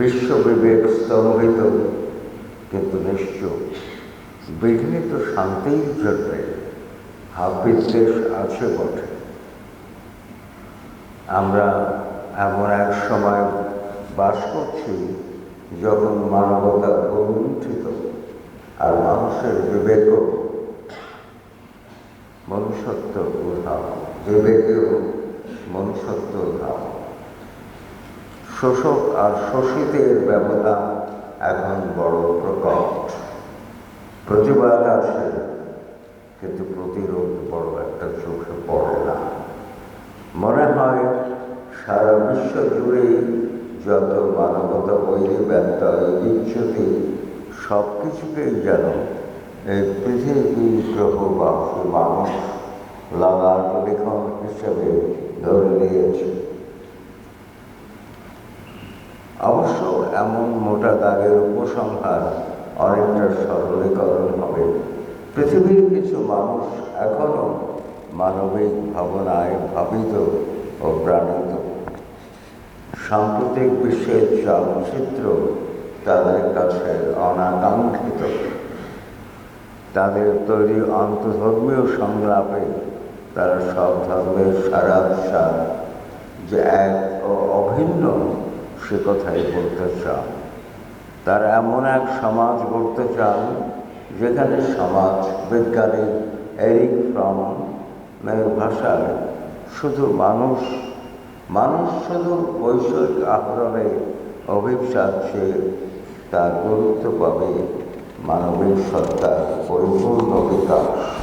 বিশ্ববিবেক স্তম্ভিত কিন্তু নিশ্চয় বিঘ্নিত শান্তির জন্যে হাবিদ্বেষ আছে বটে। আমরা এমন এক সময় বাস করছি যখন মানবতা অনুষ্ঠিত আর মানুষের বিবেক মনুষ্যত্ব উদ্ধার বিবেকেও মনুষ্যত্ব উদ্ধার শোষক আর শোষিতের ব্যবধান এখন বড় প্রকট। প্রতিবাদ আছে, কিন্তু প্রতিরোধ বড় একটা চোখে পড়ে না। মনে হয় সারা বিশ্ব জুড়েই যত মানবতা বৈরী ব্যত্যয় বিচ্যুতি সব কিছুকেই যেন এই পৃথিবী গ্রহবাসী মানুষ লাগার লিখন হিসেবে ধরে নিয়েছে। অবশ্য এমন মোটা দাগের উপসংহার অনেকটা সরলীকরণ হবে। পৃথিবীর কিছু মানুষ এখনও মানবিক ভাবনায় ভাবিত ও প্রাণিত। সাম্প্রতিক বিশ্বের চলচ্চিত্র তাদের কাছে অনাকাঙ্ক্ষিত। তাদের তৈরি আন্তধর্মীয় সংলাপে তারা সব ধর্মের সারাংশার যে এক ও অভিন্ন সে কথাই বলতে চান। তারা এমন এক সমাজ গড়তে চান, যেখানে সমাজ বিজ্ঞানী এরিক ফ্রম ভাষায় শুধু মানুষ মানুষ শুধু বৈষয়িক আহরণে অভিশাপ সে তার গুরুত্ব পাবে মানবিক সত্তার পরিপূর্ণ বিকাশ।